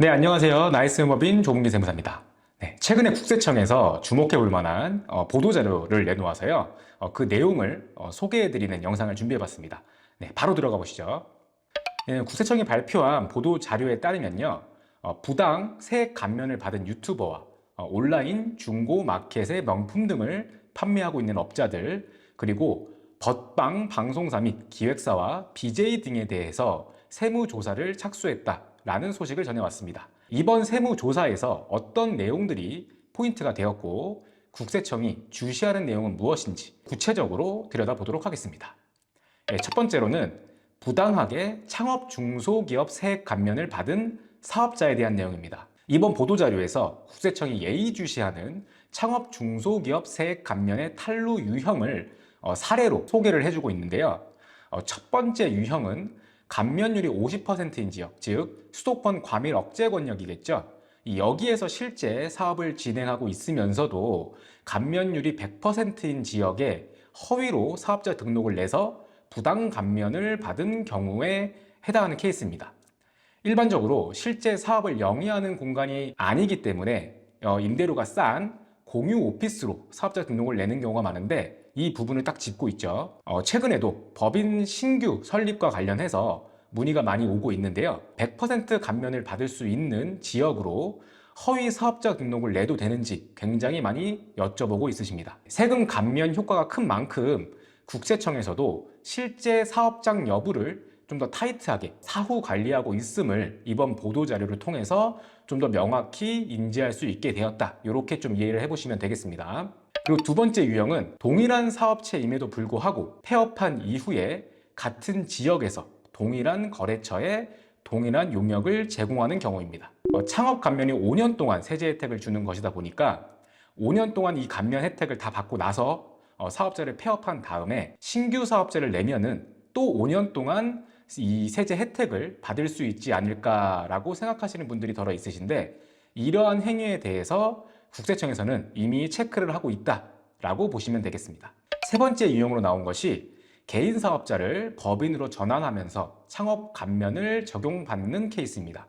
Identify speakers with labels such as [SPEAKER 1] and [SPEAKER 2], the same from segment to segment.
[SPEAKER 1] 네, 안녕하세요. 나이스법인 조문기 세무사입니다. 네, 최근에 국세청에서 주목해 볼 만한 어, 보도자료를 내놓아서요. 어, 그 내용을 어, 소개해-드리는 영상을 준비해 봤습니다. 네, 바로 들어가 보시죠. 네, 국세청이 발표한 보도자료에 따르면요. 어, 부당 세액 감면을 받은 유튜버와 어, 온라인 중고 마켓의 명품 등을 판매하고 있는 업자들, 그리고 벗방 방송사 및 기획사와 BJ 등에 대해서 세무조사를 착수했다 라는 소식을 전해왔습니다. 이번 세무조사에서 어떤 내용들이 포인트가 되었고 국세청이 주시하는 내용은 무엇인지 구체적으로 들여다보도록 하겠습니다. 네, 첫 번째로는 부당하게 창업 중소기업 세액 감면을 받은 사업자에 대한 내용입니다. 이번 보도자료에서 국세청이 예의주시하는 창업 중소기업 세액 감면의 탈루 유형을 어, 사례로 소개를 해주고 있는데요. 어, 첫 번째 유형은 감면율이 50%인 지역, 즉 수도권 과밀 억제 권역이겠죠. 이 여기에서 실제 사업을 진행하고 있으면서도 감면율이 100%인 지역에 허위로 사업자 등록을 내서 부당 감면을 받은 경우에 해당하는 케이스입니다. 일반적으로 실제 사업을 영위하는 공간이 아니기 때문에 어, 임대료가 싼 공유 오피스로 사업자 등록을 내는 경우가 많은데 이 부분을 딱 짚고 있죠. 어, 최근에도 법인 신규 설립과 관련해서 문의가 많이 오고 있는데요. 100% 감면을 받을 수 있는 지역으로 허위 사업자 등록을 내도 되는지 굉장히 많이 여쭤보고 있으십니다. 세금 감면 효과가 큰 만큼 국세청에서도 실제 사업장 여부를 좀 더 타이트하게 사후 관리하고 있음을 이번 보도 자료를 통해서 좀 더 명확히 인지할 수 있게 되었다. 이렇게 좀 이해를 해보시면 되겠습니다. 그리고 두 번째 유형은 동일한 사업체임에도 불구하고 폐업한 이후에 같은 지역에서 동일한 거래처에 동일한 용역을 제공하는 경우입니다. 어, 창업 감면이 5년 동안 세제 혜택을 주는 것이다 보니까 5년 동안 이 감면 혜택을 다 받고 나서 어, 사업자를 폐업한 다음에 신규 사업자를 내면은 또 5년 동안 이 세제 혜택을 받을 수 있지 않을까라고 생각하시는 분들이 덜어 있으신데 이러한 행위에 대해서 국세청에서는 이미 체크를 하고 있다라고 보시면 되겠습니다. 세 번째 유형으로 나온 것이 개인 사업자를 법인으로 전환하면서 창업 감면을 적용받는 케이스입니다.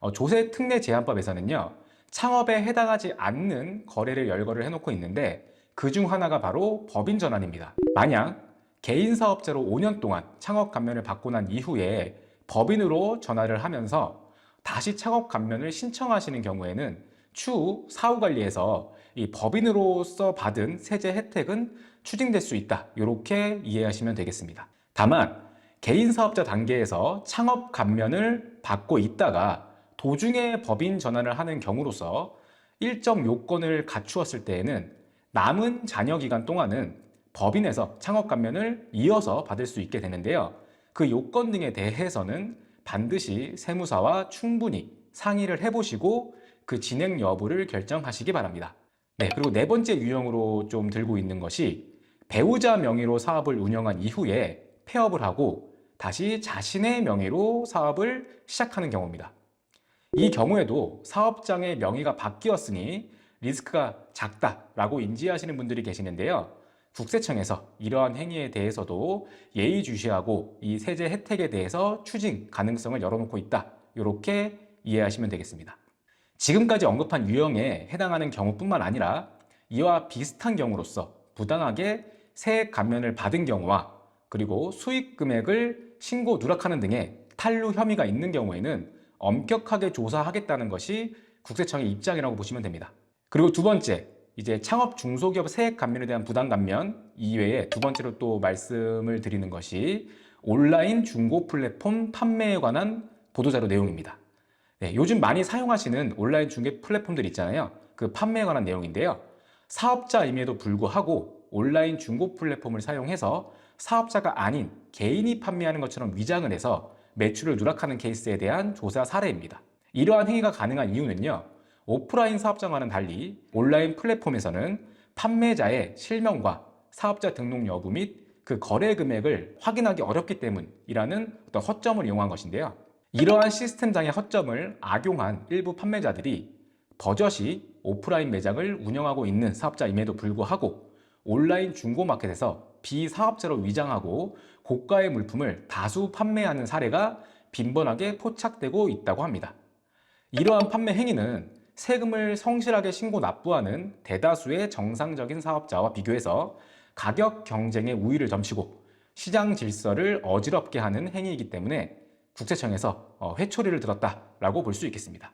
[SPEAKER 1] 어, 조세 특례 제한법에서는요, 창업에 해당하지 않는 거래를 열거를 해놓고 있는데 그 중 하나가 바로 법인 전환입니다. 만약 개인 사업자로 5년 동안 창업 감면을 받고 난 이후에 법인으로 전환을 하면서 다시 창업 감면을 신청하시는 경우에는 추후 사후 관리에서 이 법인으로서 받은 세제 혜택은 추징될 수 있다. 이렇게 이해하시면 되겠습니다. 다만 개인 사업자 단계에서 창업 감면을 받고 있다가 도중에 법인 전환을 하는 경우로서 일정 요건을 갖추었을 때에는 남은 잔여 기간 동안은 법인에서 창업 감면을 이어서 받을 수 있게 되는데요. 그 요건 등에 대해서는 반드시 세무사와 충분히 상의를 해보시고 그 진행 여부를 결정하시기 바랍니다. 네, 그리고 네 번째 유형으로 좀 들고 있는 것이 배우자 명의로 사업을 운영한 이후에 폐업을 하고 다시 자신의 명의로 사업을 시작하는 경우입니다. 이 경우에도 사업장의 명의가 바뀌었으니 리스크가 작다라고 인지하시는 분들이 계시는데요. 국세청에서 이러한 행위에 대해서도 예의주시하고 이 세제 혜택에 대해서 추징 가능성을 열어놓고 있다. 이렇게 이해하시면 되겠습니다. 지금까지 언급한 유형에 해당하는 경우뿐만 아니라 이와 비슷한 경우로서 부당하게 세액 감면을 받은 경우와 그리고 수익 금액을 신고 누락하는 등의 탈루 혐의가 있는 경우에는 엄격하게 조사하겠다는 것이 국세청의 입장이라고 보시면 됩니다. 그리고 두 번째, 이제 창업 중소기업 세액 감면에 대한 부당 감면 이외에 두 번째로 또 말씀을 드리는 것이 온라인 중고 플랫폼 판매에 관한 보도자료 내용입니다. 네, 요즘 많이 사용하시는 온라인 중개 플랫폼들 있잖아요. 그 판매에 관한 내용인데요. 사업자임에도 불구하고 온라인 중고 플랫폼을 사용해서 사업자가 아닌 개인이 판매하는 것처럼 위장을 해서 매출을 누락하는 케이스에 대한 조사 사례입니다. 이러한 행위가 가능한 이유는요. 오프라인 사업장과는 달리 온라인 플랫폼에서는 판매자의 실명과 사업자 등록 여부 및 그 거래 금액을 확인하기 어렵기 때문이라는 어떤 허점을 이용한 것인데요. 이러한 시스템상의 허점을 악용한 일부 판매자들이 버젓이 오프라인 매장을 운영하고 있는 사업자임에도 불구하고 온라인 중고마켓에서 비사업자로 위장하고 고가의 물품을 다수 판매하는 사례가 빈번하게 포착되고 있다고 합니다. 이러한 판매 행위는 세금을 성실하게 신고 납부하는 대다수의 정상적인 사업자와 비교해서 가격 경쟁의 우위를 점치고 시장 질서를 어지럽게 하는 행위이기 때문에 국세청에서 어, 회초리를 들었다라고 볼 수 있겠습니다.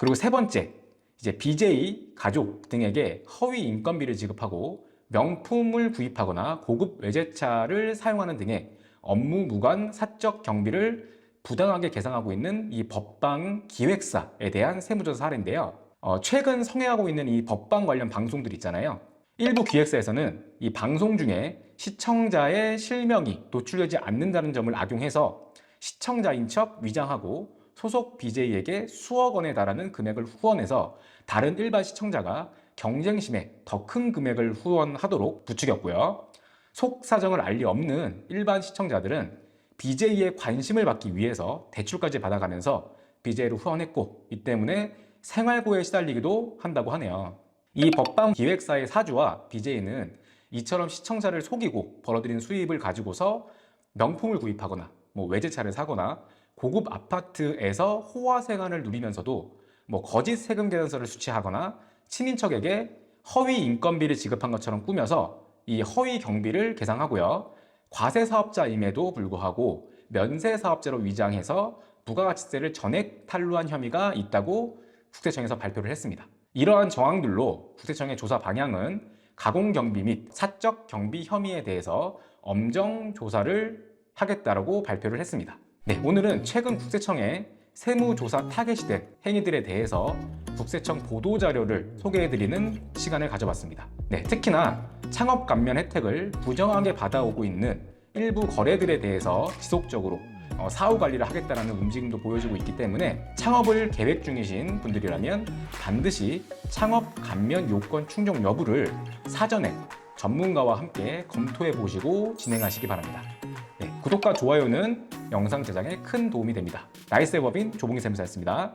[SPEAKER 1] 그리고 세 번째, 이제 BJ 가족 등에게 허위 인건비를 지급하고 명품을 구입하거나 고급 외제차를 사용하는 등의 업무 무관 사적 경비를 부당하게 계상하고 있는 이 법방 기획사에 대한 세무조사 사례인데요. 어, 최근 성행하고 있는 이 법방 관련 방송들 있잖아요. 일부 기획사에서는 이 방송 중에 시청자의 실명이 노출되지 않는다는 점을 악용해서 시청자인 척 위장하고 소속 BJ에게 수억 원에 달하는 금액을 후원해서 다른 일반 시청자가 경쟁심에 더 큰 금액을 후원하도록 부추겼고요. 속 사정을 알리 없는 일반 시청자들은 BJ의 관심을 받기 위해서 대출까지 받아가면서 BJ를 후원했고 이 때문에 생활고에 시달리기도 한다고 하네요. 이 법방 기획사의 사주와 BJ는 이처럼 시청자를 속이고 벌어들인 수입을 가지고서 명품을 구입하거나 뭐 외제차를 사거나 고급 아파트에서 호화 생활을 누리면서도 뭐 거짓 세금 계산서를 수취하거나 친인척에게 허위 인건비를 지급한 것처럼 꾸며서 이 허위 경비를 계상하고요. 과세 사업자임에도 불구하고 면세 사업자로 위장해서 부가가치세를 전액 탈루한 혐의가 있다고 국세청에서 발표를 했습니다. 이러한 정황들로 국세청의 조사 방향은 가공 경비 및 사적 경비 혐의에 대해서 엄정 조사를 하겠다라고 발표를 했습니다. 네, 오늘은 최근 국세청의 세무조사 타겟이 된 행위들에 대해서 국세청 보도자료를 소개해드리는 시간을 가져봤습니다. 네, 특히나 창업 감면 혜택을 부정하게 받아오고 있는 일부 거래들에 대해서 지속적으로 어, 사후 관리를 하겠다는 움직임도 보여지고 있기 때문에 창업을 계획 중이신 분들이라면 반드시 창업 감면 요건 충족 여부를 사전에 전문가와 함께 검토해 보시고 진행하시기 바랍니다. 구독과 좋아요는 영상 제작에 큰 도움이 됩니다. 나이스 앱업인 조봉희 쌤사였습니다.